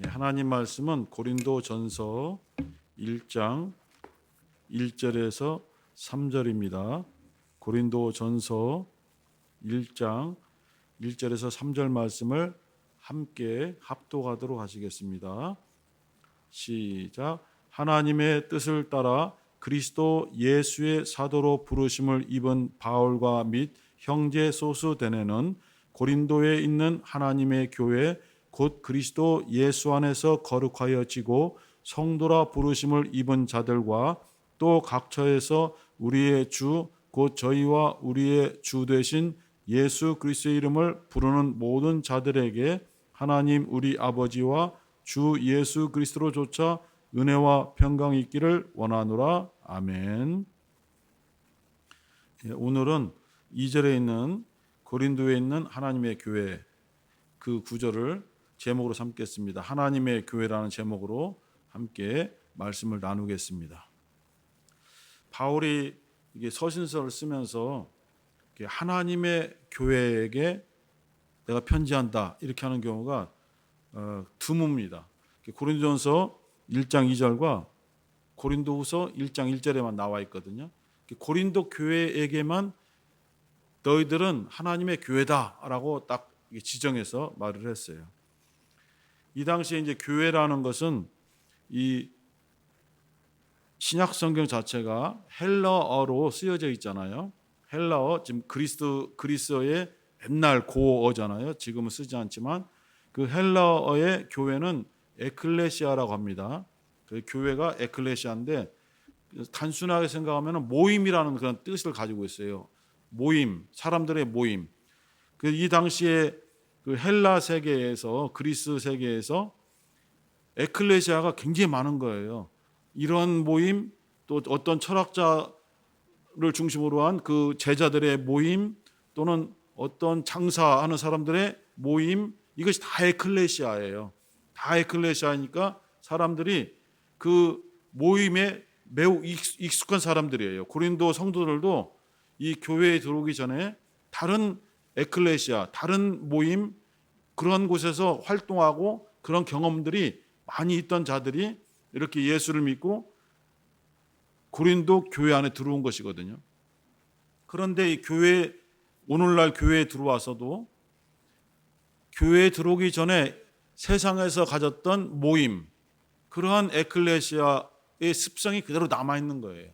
네, 하나님 말씀은 고린도 전서 1장 1절에서 3절입니다. 고린도 전서 1장 1절에서 3절 말씀을 함께 합독하도록 하시겠습니다. 시작. 하나님의 뜻을 따라 그리스도 예수의 사도로 부르심을 입은 바울과 및 형제 소수대네는 고린도에 있는 하나님의 교회 곧 그리스도 예수 안에서 거룩하여지고 성도라 부르심을 입은 자들과 또 각처에서 우리의 주 곧 저희와 우리의 주 되신 예수 그리스도의 이름을 부르는 모든 자들에게 하나님 우리 아버지와 주 예수 그리스도로조차 은혜와 평강이 있기를 원하노라 아멘. 예, 오늘은 2절에 있는 고린도에 있는 하나님의 교회 그 구절을 제목으로 삼겠습니다. 하나님의 교회라는 제목으로 함께 말씀을 나누겠습니다. 바울이 이게 서신서를 쓰면서 하나님의 교회에게 내가 편지한다 이렇게 하는 경우가 어, 드뭅니다. 고린도전서 1장 2절과 고린도후서 1장 1절에만 나와 있거든요. 고린도 교회에게만 너희들은 하나님의 교회다라고 딱 지정해서 말을 했어요. 이 당시에 이제 교회라는 것은 이 신약 성경 자체가 헬라어로 쓰여져 있잖아요. 헬라어 지금 그리스 그리스어의 옛날 고어잖아요. 지금은 쓰지 않지만 그 헬라어의 교회는 에클레시아라고 합니다. 그 교회가 에클레시아인데 단순하게 생각하면 모임이라는 그런 뜻을 가지고 있어요. 모임, 사람들의 모임. 그 이 당시에 그 헬라 세계에서 그리스 세계에서 에클레시아가 굉장히 많은 거예요. 이런 모임 또 어떤 철학자를 중심으로 한 그 제자들의 모임 또는 어떤 장사하는 사람들의 모임 이것이 다 에클레시아예요. 다 에클레시아니까 사람들이 그 모임에 매우 익숙한 사람들이에요. 고린도 성도들도 이 교회에 들어오기 전에 다른 에클레시아, 다른 모임 그런 곳에서 활동하고 그런 경험들이 많이 있던 자들이 이렇게 예수를 믿고 고린도 교회 안에 들어온 것이거든요. 그런데 이 교회 오늘날 교회에 들어와서도 교회에 들어오기 전에 세상에서 가졌던 모임 그러한 에클레시아의 습성이 그대로 남아 있는 거예요.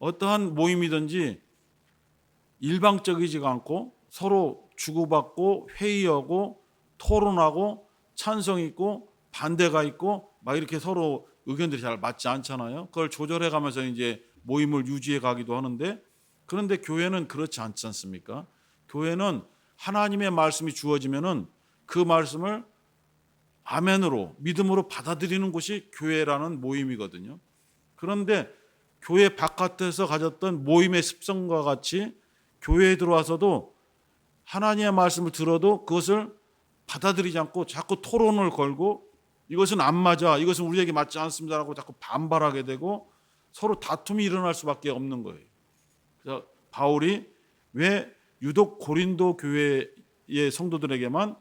어떠한 모임이든지 일방적이지가 않고 서로 주고받고 회의하고 토론하고 찬성 있고 반대가 있고 막 이렇게 서로 의견들이 잘 맞지 않잖아요. 그걸 조절해 가면서 이제 모임을 유지해 가기도 하는데 그런데 교회는 그렇지 않지 않습니까? 교회는 하나님의 말씀이 주어지면은 그 말씀을 아멘으로 믿음으로 받아들이는 곳이 교회라는 모임이거든요. 그런데 교회 바깥에서 가졌던 모임의 습성과 같이 교회에 들어와서도 하나님의 말씀을 들어도 그것을 받아들이지 않고 자꾸 토론을 걸고 이것은 안 맞아, 이것은 우리에게 맞지 않습니다라고 자꾸 반발하게 되고 서로 다툼이 일어날 수밖에 없는 거예요. 그래서 바울이 왜 유독 고린도 교회의 성도들에게만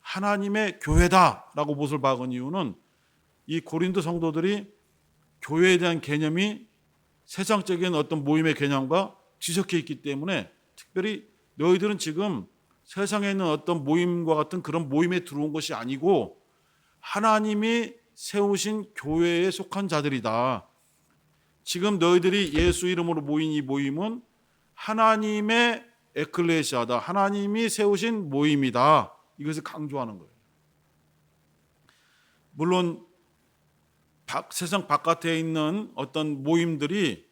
하나님의 교회다라고 못을 박은 이유는 이 고린도 성도들이 교회에 대한 개념이 세상적인 어떤 모임의 개념과 뒤섞여 있기 때문에 특별히 너희들은 지금 세상에 있는 어떤 모임과 같은 그런 모임에 들어온 것이 아니고 하나님이 세우신 교회에 속한 자들이다. 지금 너희들이 예수 이름으로 모인 이 모임은 하나님의 에클레시아다. 하나님이 세우신 모임이다. 이것을 강조하는 거예요. 물론 세상 바깥에 있는 어떤 모임들이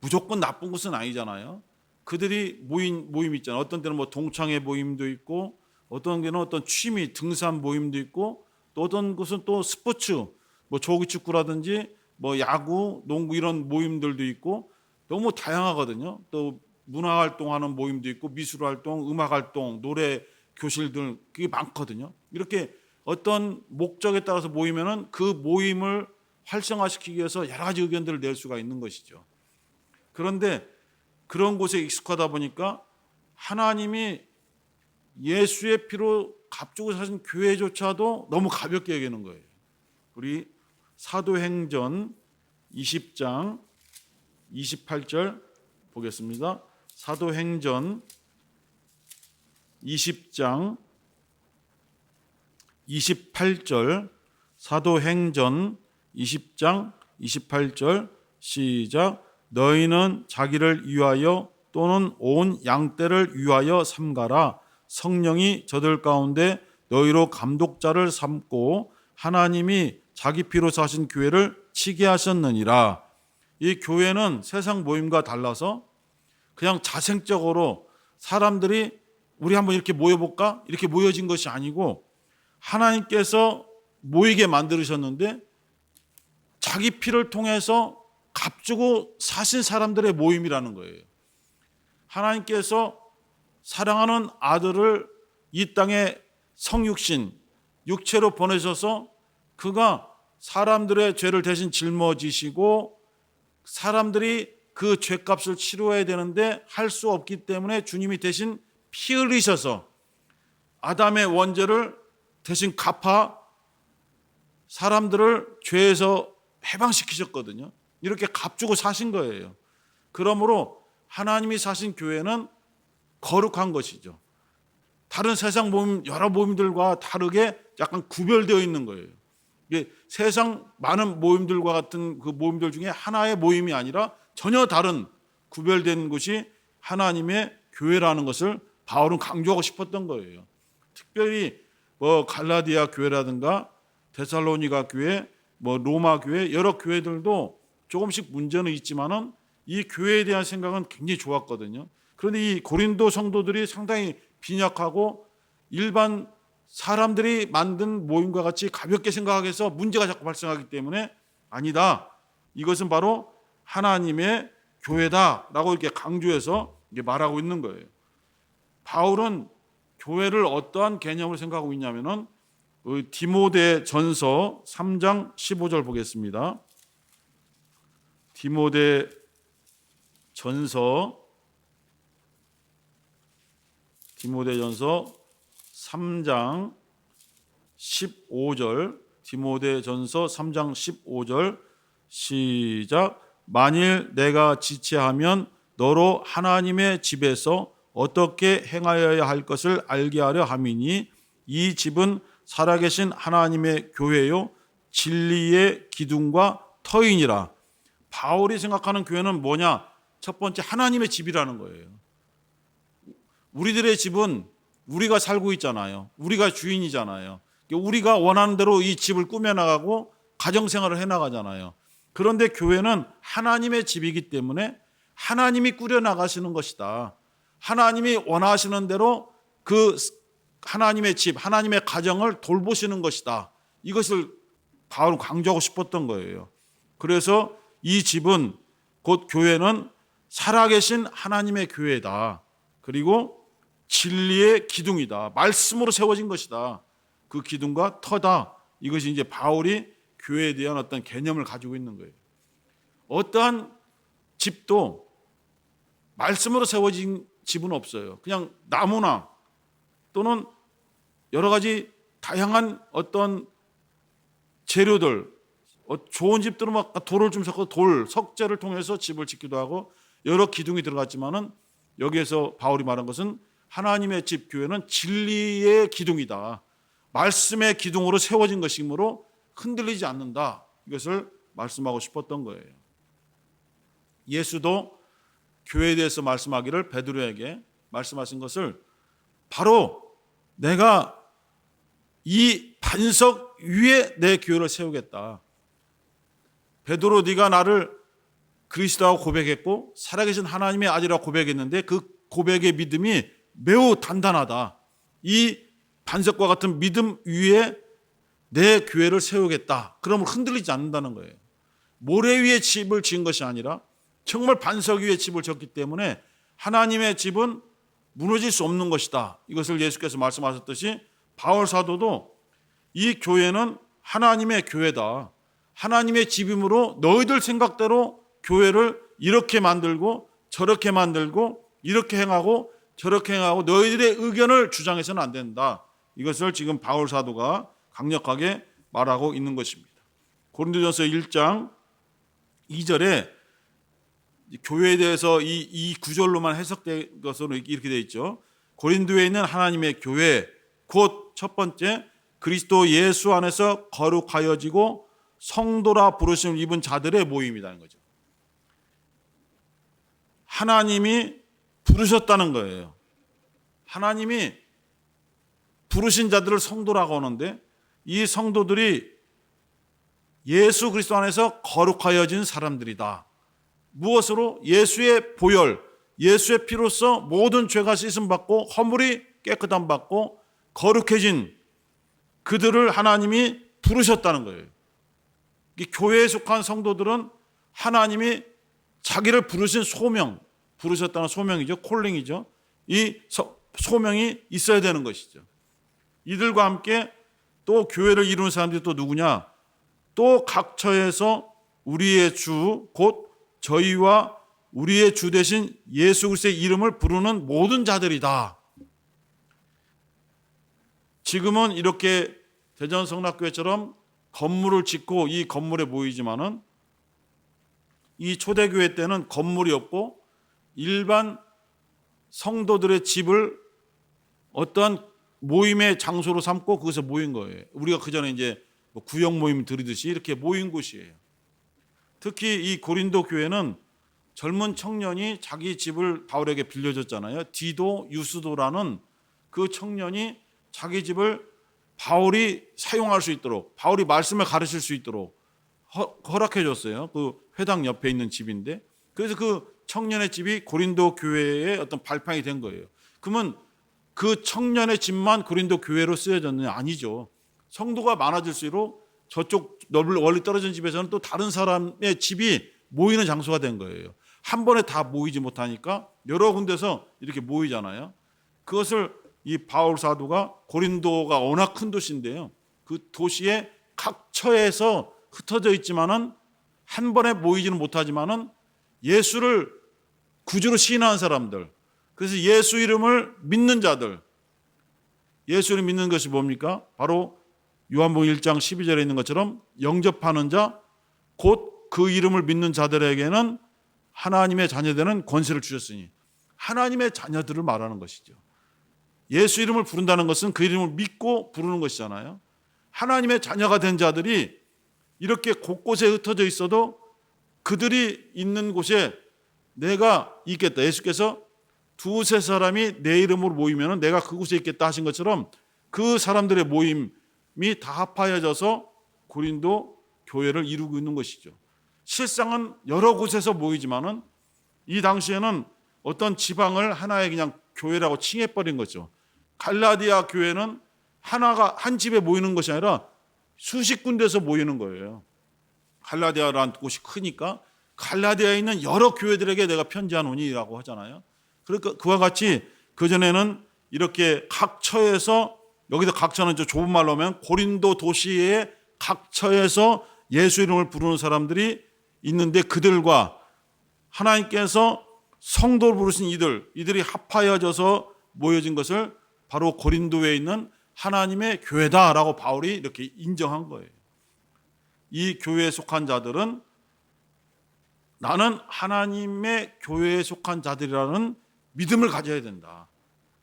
무조건 나쁜 것은 아니잖아요. 그들이 모임 모임 있잖아요. 어떤 때는 뭐 동창회 모임도 있고 어떤 게는 어떤 취미 등산 모임도 있고 또 어떤 것은 또 스포츠 뭐 조기 축구라든지 뭐 야구, 농구 이런 모임들도 있고 너무 다양하거든요. 또 문화 활동하는 모임도 있고 미술 활동, 음악 활동, 노래 교실들 그게 많거든요. 이렇게 어떤 목적에 따라서 모이면은 그 모임을 활성화시키기 위해서 여러 가지 의견들을 낼 수가 있는 것이죠. 그런데 그런 곳에 익숙하다 보니까 하나님이 예수의 피로 갑주고 사신 교회조차도 너무 가볍게 여기는 거예요. 우리 사도행전 20장 28절 보겠습니다. 사도행전 20장 28절 사도행전 20장 28절 시작 너희는 자기를 위하여 또는 온 양떼를 위하여 삼가라 성령이 저들 가운데 너희로 감독자를 삼고 하나님이 자기 피로 사신 교회를 치게 하셨느니라 이 교회는 세상 모임과 달라서 그냥 자생적으로 사람들이 우리 한번 이렇게 모여볼까? 이렇게 모여진 것이 아니고 하나님께서 모이게 만들으셨는데 자기 피를 통해서 값주고 사신 사람들의 모임이라는 거예요. 하나님께서 사랑하는 아들을 이 땅에 성육신, 육체로 보내셔서 그가 사람들의 죄를 대신 짊어지시고 사람들이 그 죄값을 치료해야 되는데 할 수 없기 때문에 주님이 대신 피 흘리셔서 아담의 원죄를 대신 갚아 사람들을 죄에서 해방시키셨거든요. 이렇게 값주고 사신 거예요. 그러므로 하나님이 사신 교회는 거룩한 것이죠. 다른 세상 모임 여러 모임들과 다르게 약간 구별되어 있는 거예요. 이게 세상 많은 모임들과 같은 그 모임들 중에 하나의 모임이 아니라 전혀 다른 구별된 것이 하나님의 교회라는 것을 바울은 강조하고 싶었던 거예요. 특별히 뭐 갈라디아 교회라든가 데살로니가 교회, 뭐 로마 교회 여러 교회들도 조금씩 문제는 있지만은 이 교회에 대한 생각은 굉장히 좋았거든요. 그런데 이 고린도 성도들이 상당히 빈약하고 일반 사람들이 만든 모임과 같이 가볍게 생각해서 문제가 자꾸 발생하기 때문에 아니다. 이것은 바로 하나님의 교회다라고 이렇게 강조해서 말하고 있는 거예요. 바울은 교회를 어떠한 개념을 생각하고 있냐면은 그 디모데 전서 3장 15절 보겠습니다. 디모데 전서 디모데 전서 3장 15절 디모데 전서 3장 15절 시작. 만일 내가 지체하면 너로 하나님의 집에서 어떻게 행하여야 할 것을 알게 하려 함이니 이 집은 살아계신 하나님의 교회요 진리의 기둥과 터인이라 바울이 생각하는 교회는 뭐냐? 첫 번째 하나님의 집이라는 거예요. 우리들의 집은 우리가 살고 있잖아요. 우리가 주인이잖아요. 우리가 원하는 대로 이 집을 꾸며나가고 가정생활을 해나가잖아요. 그런데 교회는 하나님의 집이기 때문에 하나님이 꾸려나가시는 것이다. 하나님이 원하시는 대로 그 하나님의 집, 하나님의 가정을 돌보시는 것이다. 이것을 바울 강조하고 싶었던 거예요. 그래서 이 집은 곧 교회는 살아계신 하나님의 교회다. 그리고 진리의 기둥이다. 말씀으로 세워진 것이다. 그 기둥과 터다. 이것이 이제 바울이 교회에 대한 어떤 개념을 가지고 있는 거예요. 어떠한 집도 말씀으로 세워진 집은 없어요. 그냥 나무나 또는 여러 가지 다양한 어떤 재료들, 어, 좋은 집들은 막 돌을 좀 섞어 돌, 석재를 통해서 집을 짓기도 하고 여러 기둥이 들어갔지만은 여기에서 바울이 말한 것은 하나님의 집 교회는 진리의 기둥이다. 말씀의 기둥으로 세워진 것이므로 흔들리지 않는다. 이것을 말씀하고 싶었던 거예요. 예수도 교회에 대해서 말씀하기를 베드로에게 말씀하신 것을 바로 내가 이 반석 위에 내 교회를 세우겠다. 베드로 네가 나를 그리스도라고 고백했고 살아계신 하나님의 아들이라고 고백했는데 그 고백의 믿음이 매우 단단하다. 이 반석과 같은 믿음 위에 내 교회를 세우겠다. 그러면 흔들리지 않는다는 거예요. 모래 위에 집을 지은 것이 아니라 정말 반석 위에 집을 졌기 때문에 하나님의 집은 무너질 수 없는 것이다. 이것을 예수께서 말씀하셨듯이 바울 사도도 이 교회는 하나님의 교회다. 하나님의 집이므로 너희들 생각대로 교회를 이렇게 만들고 저렇게 만들고 이렇게 행하고 저렇게 행하고 너희들의 의견을 주장해서는 안 된다. 이것을 지금 바울 사도가 강력하게 말하고 있는 것입니다. 고린도전서 1장 2절에 교회에 대해서 이, 이 구절로만 해석된 것으로 이렇게 되어 있죠. 고린도에 있는 하나님의 교회 곧 첫 번째 그리스도 예수 안에서 거룩하여지고 성도라 부르심을 입은 자들의 모임이라는 거죠. 하나님이 부르셨다는 거예요. 하나님이 부르신 자들을 성도라고 하는데 이 성도들이 예수 그리스도 안에서 거룩하여진 사람들이다. 무엇으로? 예수의 보혈, 예수의 피로써 모든 죄가 씻음 받고 허물이 깨끗함 받고 거룩해진 그들을 하나님이 부르셨다는 거예요. 이 교회에 속한 성도들은 하나님이 자기를 부르신 소명, 부르셨다는 소명이죠. 콜링이죠. 이 소명이 있어야 되는 것이죠. 이들과 함께 또 교회를 이루는 사람들이 또 누구냐? 또 각처에서 우리의 주, 곧 저희와 우리의 주 대신 예수 그리스도의 이름을 부르는 모든 자들이다. 지금은 이렇게 대전 성락교회처럼 건물을 짓고 이 건물에 모이지만은 이 초대교회 때는 건물이 없고 일반 성도들의 집을 어떠한 모임의 장소로 삼고 거기서 모인 거예요. 우리가 그 전에 이제 뭐 구역 모임 들이듯이 이렇게 모인 곳이에요. 특히 이 고린도 교회는 젊은 청년이 자기 집을 바울에게 빌려줬잖아요. 디도 유스도라는 그 청년이 자기 집을 바울이 사용할 수 있도록 바울이 말씀을 가르칠 수 있도록 허락해 줬어요. 그 회당 옆에 있는 집인데 그래서 그 청년의 집이 고린도 교회의 어떤 발판이 된 거예요. 그러면 그 청년의 집만 고린도 교회로 쓰여졌느냐 아니죠. 성도가 많아질수록 저쪽 멀리 떨어진 집에서는 또 다른 사람의 집이 모이는 장소가 된 거예요. 한 번에 다 모이지 못하니까 여러 군데서 이렇게 모이잖아요. 그것을 이 바울 사도가 고린도가 워낙 큰 도시인데요. 그 도시의 각 처에서 흩어져 있지만은 한 번에 모이지는 못하지만은 예수를 구주로 시인한 사람들, 그래서 예수 이름을 믿는 자들, 예수를 믿는 것이 뭡니까? 바로 요한복음 1장 12절에 있는 것처럼 영접하는 자, 곧 그 이름을 믿는 자들에게는 하나님의 자녀되는 권세를 주셨으니 하나님의 자녀들을 말하는 것이죠. 예수 이름을 부른다는 것은 그 이름을 믿고 부르는 것이잖아요. 하나님의 자녀가 된 자들이 이렇게 곳곳에 흩어져 있어도 그들이 있는 곳에 내가 있겠다. 예수께서 두세 사람이 내 이름으로 모이면 내가 그곳에 있겠다 하신 것처럼 그 사람들의 모임이 다 합하여져서 고린도 교회를 이루고 있는 것이죠. 실상은 여러 곳에서 모이지만은 이 당시에는 어떤 지방을 하나의 그냥 교회라고 칭해버린 거죠. 갈라디아 교회는 하나가 한 집에 모이는 것이 아니라 수십 군데서 모이는 거예요. 갈라디아라는 곳이 크니까 갈라디아에 있는 여러 교회들에게 내가 편지하노니라고 하잖아요. 그러니까 그와 같이 그 전에는 이렇게 각 처에서 여기서 각 처는 좀 좁은 말로 하면 고린도 도시의 각 처에서 예수 이름을 부르는 사람들이 있는데 그들과 하나님께서 성도를 부르신 이들, 이들이 합하여져서 모여진 것을 바로 고린도에 있는 하나님의 교회다라고 바울이 이렇게 인정한 거예요. 이 교회에 속한 자들은 나는 하나님의 교회에 속한 자들이라는 믿음을 가져야 된다.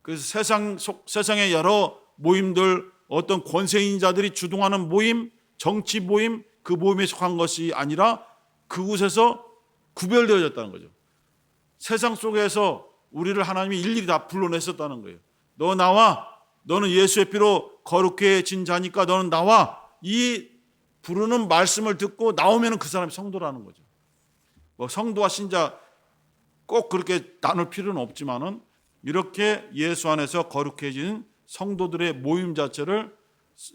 그래서 세상 속 세상의 여러 모임들 어떤 권세인 자들이 주동하는 모임, 정치 모임 그 모임에 속한 것이 아니라 그곳에서 구별되어졌다는 거죠. 세상 속에서 우리를 하나님이 일일이 다 불러냈었다는 거예요. 너 나와. 너는 예수의 피로 거룩해진 자니까 너는 나와. 이 부르는 말씀을 듣고 나오면 그 사람이 성도라는 거죠. 뭐 성도와 신자 꼭 그렇게 나눌 필요는 없지만은 이렇게 예수 안에서 거룩해진 성도들의 모임 자체를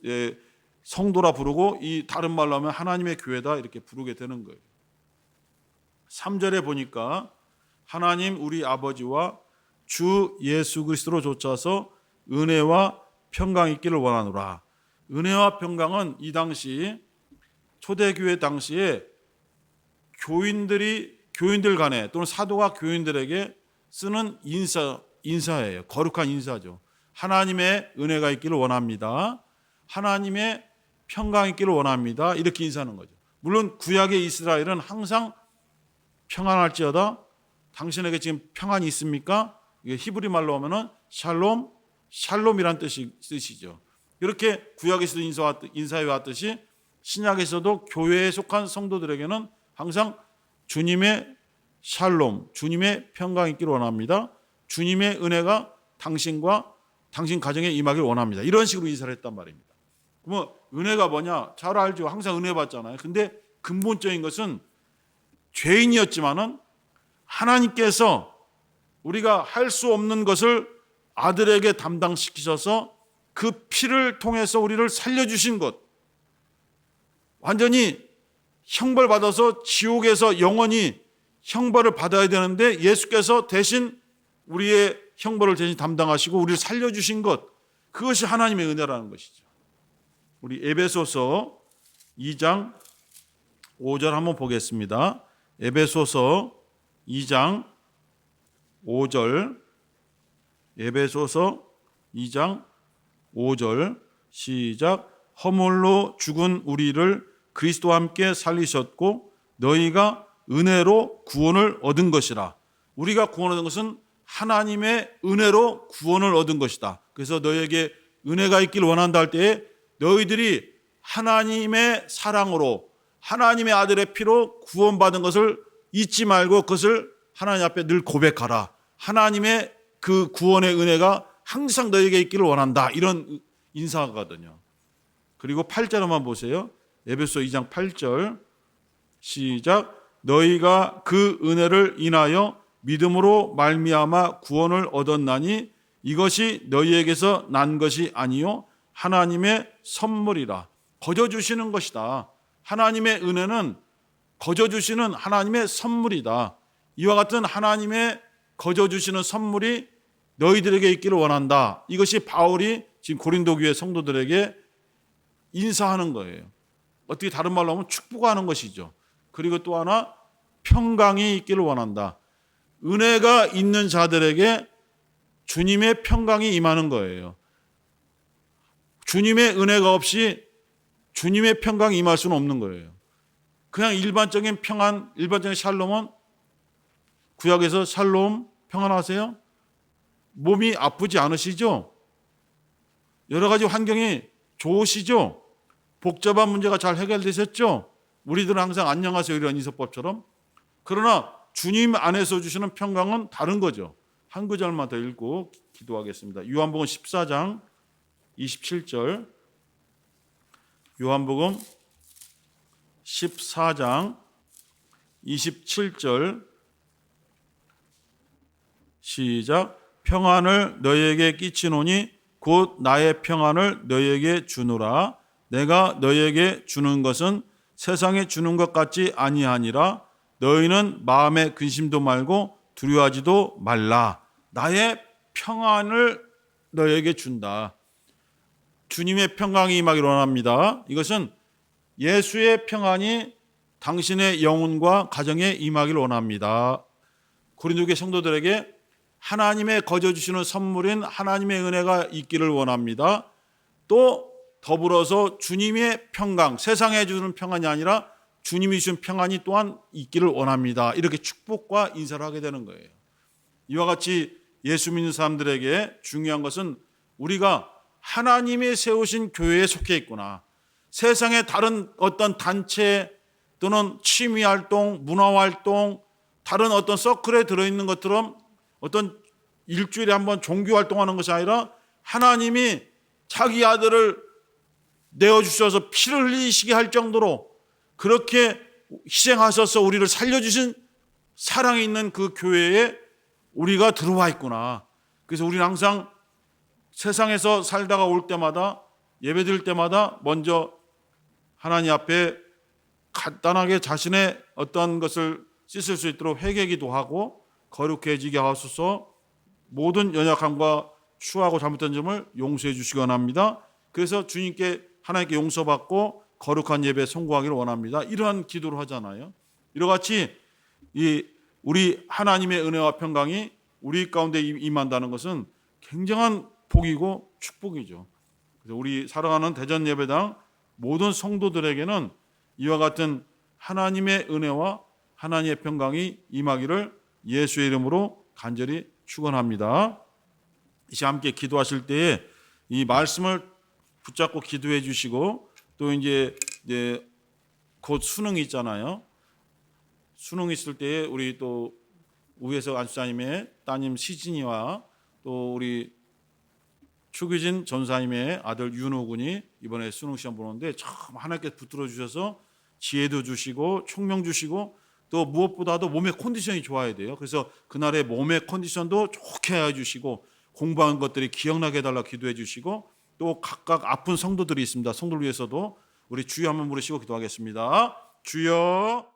예, 성도라 부르고 이 다른 말로 하면 하나님의 교회다 이렇게 부르게 되는 거예요. 3절에 보니까 하나님 우리 아버지와 주 예수 그리스도로 쫓아서 은혜와 평강 있기를 원하노라. 은혜와 평강은 이 당시 초대교회 당시에 교인들이 교인들 간에 또는 사도가 교인들에게 쓰는 인사 인사예요. 거룩한 인사죠. 하나님의 은혜가 있기를 원합니다. 하나님의 평강 있기를 원합니다. 이렇게 인사하는 거죠. 물론 구약의 이스라엘은 항상 평안할지어다 당신에게 지금 평안이 있습니까? 이게 히브리 말로 하면은 샬롬, 샬롬이란 뜻이 뜻이죠. 이렇게 구약에서도 인사해 왔듯이 신약에서도 교회에 속한 성도들에게는 항상 주님의 샬롬, 주님의 평강 있기를 원합니다. 주님의 은혜가 당신과 당신 가정에 임하기를 원합니다. 이런 식으로 인사를 했단 말입니다. 그러면 은혜가 뭐냐? 잘 알죠. 항상 은혜 받잖아요. 근데 근본적인 것은 죄인이었지만은 하나님께서 우리가 할 수 없는 것을 아들에게 담당시키셔서 그 피를 통해서 우리를 살려주신 것. 완전히 형벌 받아서 지옥에서 영원히 형벌을 받아야 되는데 예수께서 대신 우리의 형벌을 대신 담당하시고 우리를 살려주신 것. 그것이 하나님의 은혜라는 것이죠. 우리 에베소서 2장 5절 한번 보겠습니다. 에베소서 2장 5절 에베소서 2장 5절 시작 허물로 죽은 우리를 그리스도와 함께 살리셨고 너희가 은혜로 구원을 얻은 것이라 우리가 구원 얻은 것은 하나님의 은혜로 구원을 얻은 것이다. 그래서 너희에게 은혜가 있길 원한다 할 때에 너희들이 하나님의 사랑으로 하나님의 아들의 피로 구원받은 것을 잊지 말고 그것을 하나님 앞에 늘 고백하라. 하나님의 그 구원의 은혜가 항상 너에게 있기를 원한다. 이런 인사거든요. 그리고 8절만 보세요. 에베소 2장 8절 시작 너희가 그 은혜를 인하여 믿음으로 말미암아 구원을 얻었나니 이것이 너희에게서 난 것이 아니요 하나님의 선물이라 거저 주시는 것이다. 하나님의 은혜는 거저 주시는 하나님의 선물이다. 이와 같은 하나님의 거저 주시는 선물이 너희들에게 있기를 원한다. 이것이 바울이 지금 고린도 교회 성도들에게 인사하는 거예요. 어떻게 다른 말로 하면 축복하는 것이죠. 그리고 또 하나 평강이 있기를 원한다. 은혜가 있는 자들에게 주님의 평강이 임하는 거예요. 주님의 은혜가 없이 주님의 평강이 임할 수는 없는 거예요. 그냥 일반적인 평안, 일반적인 샬롬은 구약에서 샬롬 평안하세요? 몸이 아프지 않으시죠? 여러 가지 환경이 좋으시죠? 복잡한 문제가 잘 해결되셨죠? 우리들은 항상 안녕하세요 이런 인사법처럼 그러나 주님 안에서 주시는 평강은 다른 거죠. 한 구절만 더 읽고 기도하겠습니다. 요한복음 14장 27절 요한복음 14장 27절 시작. 평안을 너희에게 끼치노니 곧 나의 평안을 너희에게 주노라. 내가 너희에게 주는 것은 세상에 주는 것 같지 아니하니라. 너희는 마음에 근심도 말고 두려워하지도 말라. 나의 평안을 너희에게 준다. 주님의 평강이 임하기를 원합니다. 이것은 예수의 평안이 당신의 영혼과 가정에 임하기를 원합니다. 고린도교 성도들에게 하나님의 거저 주시는 선물인 하나님의 은혜가 있기를 원합니다. 또 더불어서 주님의 평강, 세상에 주는 평안이 아니라 주님이 주신 평안이 또한 있기를 원합니다. 이렇게 축복과 인사를 하게 되는 거예요. 이와 같이 예수 믿는 사람들에게 중요한 것은 우리가 하나님이 세우신 교회에 속해 있구나. 세상의 다른 어떤 단체 또는 취미 활동, 문화 활동, 다른 어떤 서클에 들어있는 것처럼 어떤 일주일에 한 번 종교 활동하는 것이 아니라 하나님이 자기 아들을 내어주셔서 피를 흘리시게 할 정도로 그렇게 희생하셔서 우리를 살려주신 사랑이 있는 그 교회에 우리가 들어와 있구나. 그래서 우리는 항상 세상에서 살다가 올 때마다 예배 드릴 때마다 먼저 하나님 앞에 간단하게 자신의 어떤 것을 씻을 수 있도록 회개기도 하고 거룩해지게 하소서 모든 연약함과 추하고 잘못된 점을 용서해 주시기 원합니다. 그래서 주님께 하나님께 용서받고 거룩한 예배에 성공하기를 원합니다. 이러한 기도를 하잖아요. 이와 같이 이 우리 하나님의 은혜와 평강이 우리 가운데 임한다는 것은 굉장한 복이고 축복이죠. 그래서 우리 사랑하는 대전 예배당 모든 성도들에게는 이와 같은 하나님의 은혜와 하나님의 평강이 임하기를 예수의 이름으로 간절히 축원합니다. 이제 함께 기도하실 때에 이 말씀을 붙잡고 기도해 주시고 또 이제 이제 곧 수능이 있잖아요. 수능 있을 때에 우리 또 우회석 안수사님의 따님 시진이와 또 우리 추규진 전사님의 아들 윤호 군이 이번에 수능 시험 보는데 참 하나님께 붙들어 주셔서 지혜도 주시고 총명 주시고 또 무엇보다도 몸의 컨디션이 좋아야 돼요. 그래서 그날의 몸의 컨디션도 좋게 해 주시고 공부한 것들이 기억나게 해달라 기도해 주시고 또 각각 아픈 성도들이 있습니다. 성도를 위해서도 우리 주여 한번 부르시고 기도하겠습니다. 주여